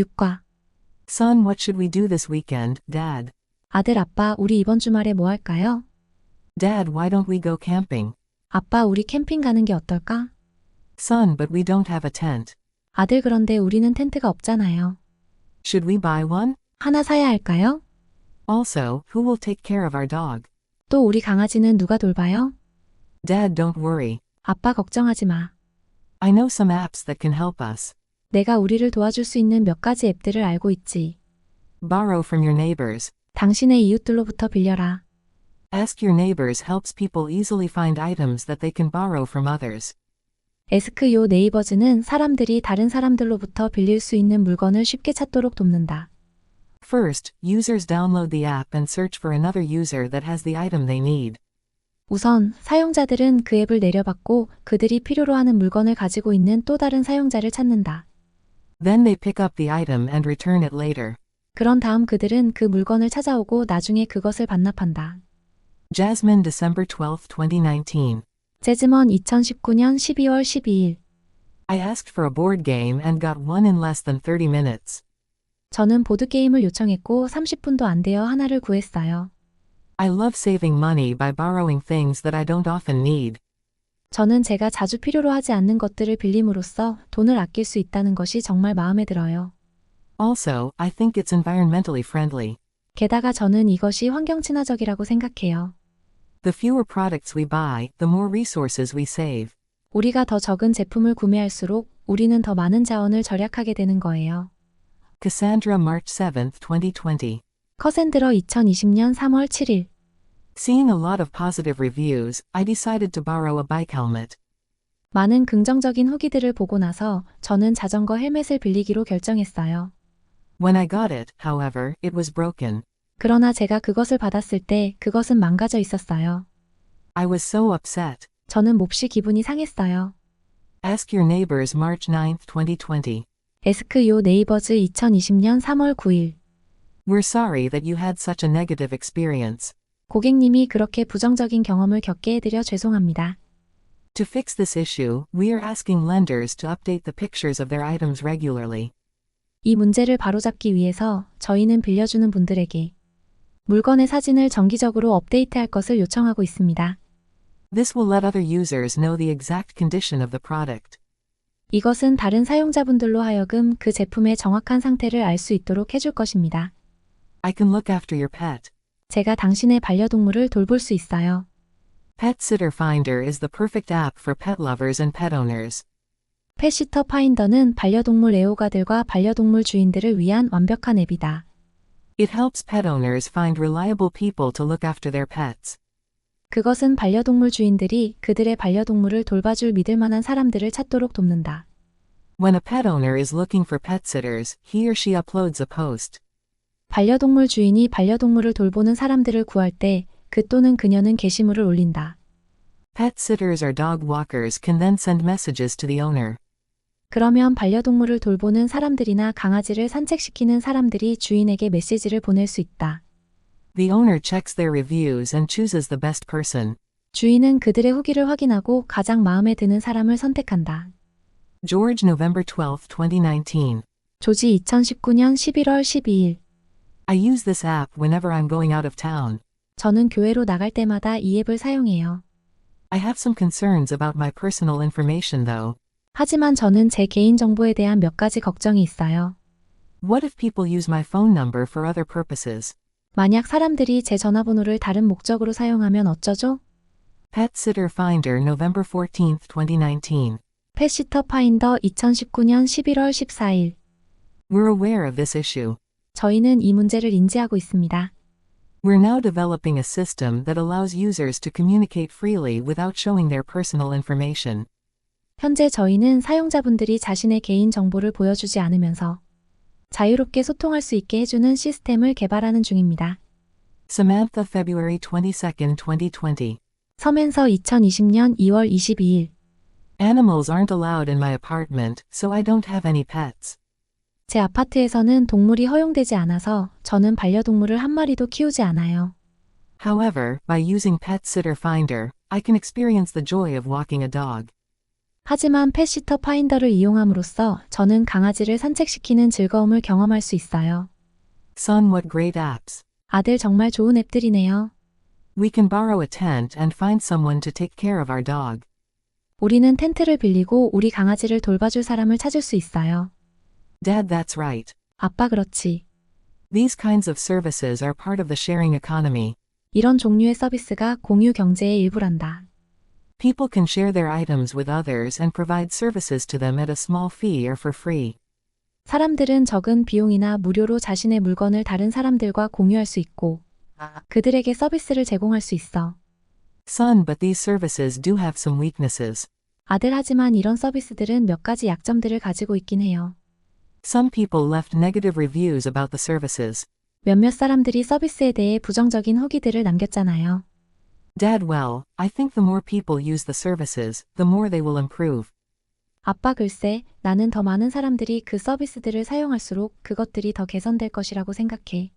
6과 Son, what should we do this weekend, Dad? 아들 아빠 우리 이번 주말에 뭐 할까요? Dad, why don't we go camping? 아빠 우리 캠핑 가는 게 어떨까? Son, but we don't have a tent. 아들 그런데 우리는 텐트가 없잖아요. Should we buy one? 하나 사야 할까요? Also, who will take care of our dog? 또 우리 강아지는 누가 돌봐요? Dad, don't worry. 아빠 걱정하지 마. I know some apps that can help us. 내가 우리를 도와줄 수 있는 몇 가지 앱들을 알고 있지. Borrow from your neighbors. 당신의 이웃들로부터 빌려라. Ask your neighbors helps people easily find items that they can borrow from others. 에스크 요 네이버즈는 사람들이 다른 사람들로부터 빌릴 수 있는 물건을 쉽게 찾도록 돕는다. First, users download the app and search for another user that has the item they need. 우선 사용자들은 그 앱을 내려받고 그들이 필요로 하는 물건을 가지고 있는 또 다른 사용자를 찾는다. Then they pick up the item and return it later. 그런 다음 그들은 그 물건을 찾아오고 나중에 그것을 반납한다. Jasmine, December 12, 2019. 재즈먼 2019년 12월 12일 I asked for a board game and got one in less than 30 minutes. 저는 보드게임을 요청했고 30분도 안 되어 하나를 구했어요. I love saving money by borrowing things that I don't often need. 저는 제가 자주 필요로 하지 않는 것들을 빌림으로써 돈을 아낄 수 있다는 것이 정말 마음에 들어요. Also, I think it's environmentally friendly. 게다가 저는 이것이 환경 친화적이라고 생각해요. The fewer products we buy, the more resources we save. 우리가 더 적은 제품을 구매할수록 우리는 더 많은 자원을 절약하게 되는 거예요. Cassandra, March 7, 2020. 커센드러 2020년 3월 7일 Seeing a lot of positive reviews, I decided to borrow a bike helmet. 많은 긍정적인 후기들을 보고 나서 저는 자전거 헬멧을 빌리기로 결정했어요. When I got it, however, it was broken. 그러나 제가 그것을 받았을 때 그것은 망가져 있었어요. I was so upset. 저는 몹시 기분이 상했어요. Ask your neighbors, March 9, 2020. 에스크 요 네이버즈 2020년 3월 9일 We're sorry that you had such a negative experience. 고객님이 그렇게 부정적인 경험을 겪게 해드려 죄송합니다. To fix this issue, we are asking lenders to update the pictures of their items regularly. 이 문제를 바로잡기 위해서 저희는 빌려주는 분들에게 물건의 사진을 정기적으로 업데이트할 것을 요청하고 있습니다. This will let other users know the exact condition of the product. 이것은 다른 사용자분들로 하여금 그 제품의 정확한 상태를 알 수 있도록 해줄 것입니다. I can look after your pet. 제가 당신의 반려동물을 돌볼 수 있어요. Pet Sitter Finder is the perfect app for pet lovers and pet owners. 펫시터 파인더는 반려동물 애호가들과 반려동물 주인들을 위한 완벽한 앱이다. It helps pet owners find reliable people to look after their pets. 그것은 반려동물 주인들이 그들의 반려동물을 돌봐줄 믿을 만한 사람들을 찾도록 돕는다. When a pet owner is looking for pet sitters, he or she uploads a post. 반려동물 주인이 반려동물을 돌보는 사람들을 구할 때 그 또는 그녀는 게시물을 올린다. Pet sitters or dog walkers can then send messages to the owner. 그러면 반려동물을 돌보는 사람들이나 강아지를 산책시키는 사람들이 주인에게 메시지를 보낼 수 있다. The owner checks their reviews and chooses the best person. 주인은 그들의 후기를 확인하고 가장 마음에 드는 사람을 선택한다. George, November 12, 2019. 조지 2019년 11월 12일. I use this app whenever I'm going out of town. 저는 교회로 나갈 때마다 이 앱을 사용해요. I have some concerns about my personal information though. 하지만 저는 제 개인정보에 대한 몇 가지 걱정이 있어요. What if people use my phone number for other purposes? 만약 사람들이 제 전화번호를 다른 목적으로 사용하면 어쩌죠? Pet Sitter Finder, November 14, 2019. 펫시터 파인더 2019년 11월 14일. We're aware of this issue. 저희는 이 문제를 인지하고 있습니다. We're now developing a system that allows users to communicate freely without showing their personal information. 현재 저희는 사용자분들이 자신의 개인 정보를 보여주지 않으면서 자유롭게 소통할 수 있게 해주는 시스템을 개발하는 중입니다. Samantha, February 22, 2020. 서면서 2020년 2월 22일. Animals aren't allowed in my apartment, so I don't have any pets. 제 아파트에서는 동물이 허용되지 않아서 저는 반려동물을 한 마리도 키우지 않아요. However, by using Pet Sitter Finder, I can experience the joy of walking a dog. 하지만 펫시터 파인더를 이용함으로써 저는 강아지를 산책시키는 즐거움을 경험할 수 있어요. Son, what great apps. 아들 정말 좋은 앱들이네요. We can borrow a tent and find someone to take care of our dog. 우리는 텐트를 빌리고 우리 강아지를 돌봐줄 사람을 찾을 수 있어요. Dad, that's right. 아빠 그렇지. These kinds of services are part of the sharing economy. 이런 종류의 서비스가 공유 경제의 일부란다. People can share their items with others and provide services to them at a small fee or for free. 사람들은 적은 비용이나 무료로 자신의 물건을 다른 사람들과 공유할 수 있고, 그들에게 서비스를 제공할 수 있어. Son, but these services do have some weaknesses. 아들 하지만 이런 서비스들은 몇 가지 약점들을 가지고 있긴 해요. Some people left negative reviews about the services. 몇몇 사람들이 서비스에 대해 부정적인 후기들을 남겼잖아요. Dad, well, I think the more people use the services, the more they will improve. 아빠 글쎄, 나는 더 많은 사람들이 그 서비스들을 사용할수록 그것들이 더 개선될 것이라고 생각해.